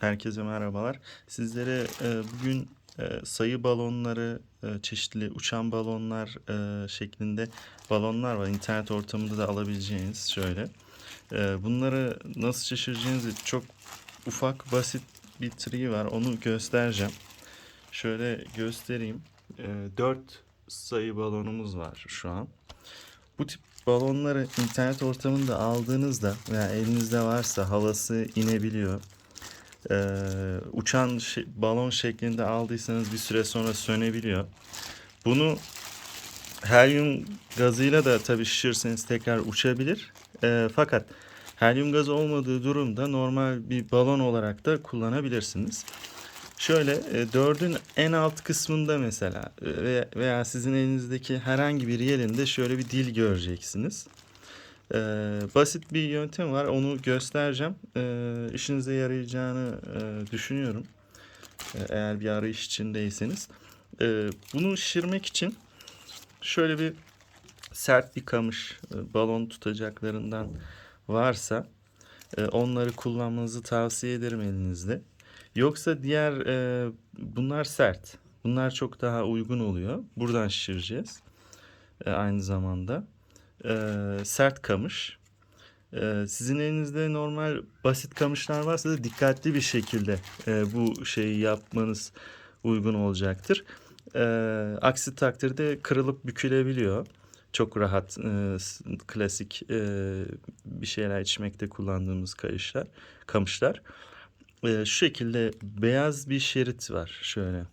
Herkese merhabalar. Sizlere e, bugün e, sayı balonları, e, çeşitli uçan balonlar şeklinde balonlar var. İnternet ortamında da alabileceğiniz şöyle. Bunları nasıl şişireceğinizi çok ufak, basit bir triği var. Onu göstereceğim. Şöyle göstereyim. E, 4 sayı balonumuz var şu an. Bu tip balonları internet ortamında aldığınızda veya elinizde varsa havası inebiliyor. Ee, uçan şe- balon şeklinde aldıysanız bir süre sonra sönebiliyor. Bunu helyum gazıyla da tabii şişirseniz tekrar uçabilir. Ee, fakat helyum gazı olmadığı durumda normal bir balon olarak da kullanabilirsiniz. Şöyle e, dördün en alt kısmında mesela e, veya sizin elinizdeki herhangi bir yerinde şöyle bir dil göreceksiniz. Ee, basit bir yöntem var. Onu göstereceğim. Ee, işinize yarayacağını e, düşünüyorum. Ee, eğer bir arayış içindeyseniz. Ee, bunu şişirmek için şöyle bir sert bir kamış e, balon tutacaklarından varsa e, onları kullanmanızı tavsiye ederim elinizde. Yoksa diğer e, bunlar sert. Bunlar çok daha uygun oluyor. Buradan şişireceğiz. E, aynı zamanda e, sert kamış. E, sizin elinizde normal basit kamışlar varsa da dikkatli bir şekilde e, bu şeyi yapmanız uygun olacaktır. E, aksi takdirde kırılıp bükülebiliyor. Çok rahat e, klasik e, bir şeyler içmekte kullandığımız kayışlar, kamışlar. E, şu şekilde beyaz bir şerit var şöyle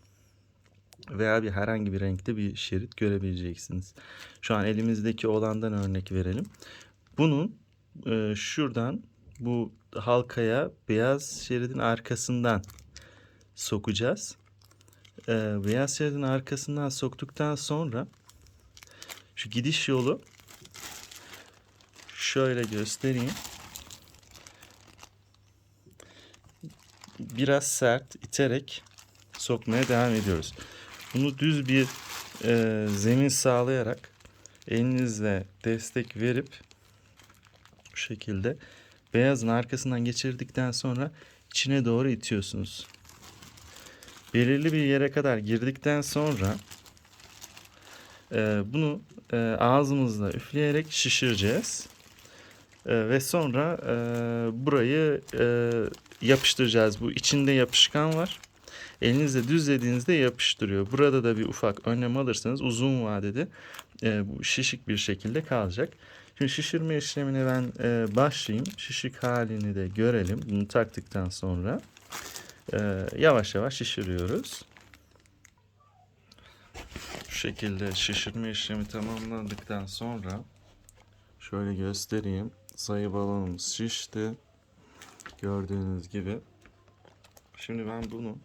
veya bir herhangi bir renkte bir şerit görebileceksiniz. Şu an elimizdeki olandan örnek verelim. Bunun e, şuradan bu halkaya beyaz şeridin arkasından sokacağız. E, beyaz şeridin arkasından soktuktan sonra şu gidiş yolu şöyle göstereyim. Biraz sert iterek sokmaya devam ediyoruz. Bunu düz bir e, zemin sağlayarak elinizle destek verip bu şekilde beyazın arkasından geçirdikten sonra içine doğru itiyorsunuz. Belirli bir yere kadar girdikten sonra e, bunu e, ağzımızla üfleyerek şişireceğiz. E, ve sonra e, burayı e, yapıştıracağız. Bu içinde yapışkan var. Elinizle düzlediğinizde yapıştırıyor. Burada da bir ufak önlem alırsanız uzun vadede e, bu şişik bir şekilde kalacak. Şimdi şişirme işlemine ben e, başlayayım. Şişik halini de görelim. Bunu taktıktan sonra e, yavaş yavaş şişiriyoruz. Şu şekilde şişirme işlemi tamamlandıktan sonra şöyle göstereyim. Sayı balonumuz şişti. Gördüğünüz gibi. Şimdi ben bunu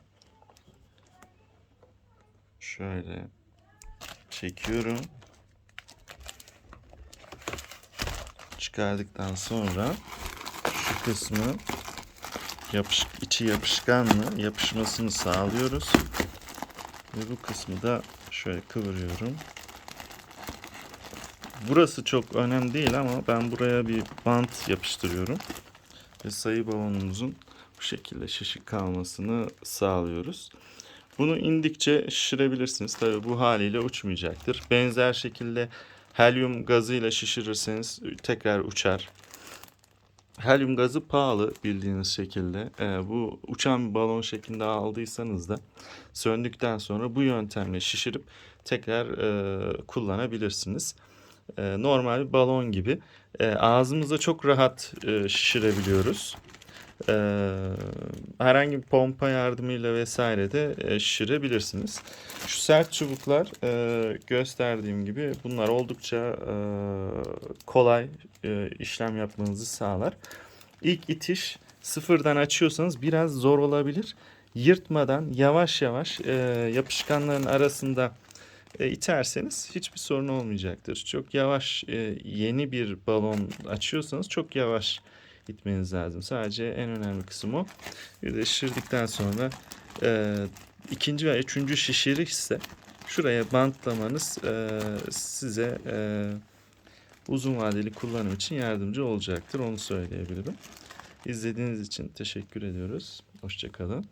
şöyle çekiyorum. Çıkardıktan sonra şu kısmı yapış içi yapışkanlı yapışmasını sağlıyoruz. Ve bu kısmı da şöyle kıvırıyorum. Burası çok önemli değil ama ben buraya bir bant yapıştırıyorum. Ve sayı balonumuzun bu şekilde şişik kalmasını sağlıyoruz. Bunu indikçe şişirebilirsiniz. Tabii bu haliyle uçmayacaktır. Benzer şekilde helyum gazıyla şişirirseniz tekrar uçar. Helyum gazı pahalı bildiğiniz şekilde. Ee, bu uçan bir balon şeklinde aldıysanız da söndükten sonra bu yöntemle şişirip tekrar e, kullanabilirsiniz. E, normal bir balon gibi. E, ağzımıza çok rahat e, şişirebiliyoruz. Ee, herhangi bir pompa yardımıyla vesaire de e, şişirebilirsiniz. Şu sert çubuklar e, gösterdiğim gibi bunlar oldukça e, kolay e, işlem yapmanızı sağlar. İlk itiş sıfırdan açıyorsanız biraz zor olabilir. Yırtmadan yavaş yavaş e, yapışkanların arasında e, iterseniz hiçbir sorun olmayacaktır. Çok yavaş e, yeni bir balon açıyorsanız çok yavaş gitmeniz lazım. Sadece en önemli kısım o. Bir de şişirdikten sonra e, ikinci ve üçüncü şişirişse şuraya bantlamanız e, size e, uzun vadeli kullanım için yardımcı olacaktır. Onu söyleyebilirim. İzlediğiniz için teşekkür ediyoruz. Hoşçakalın.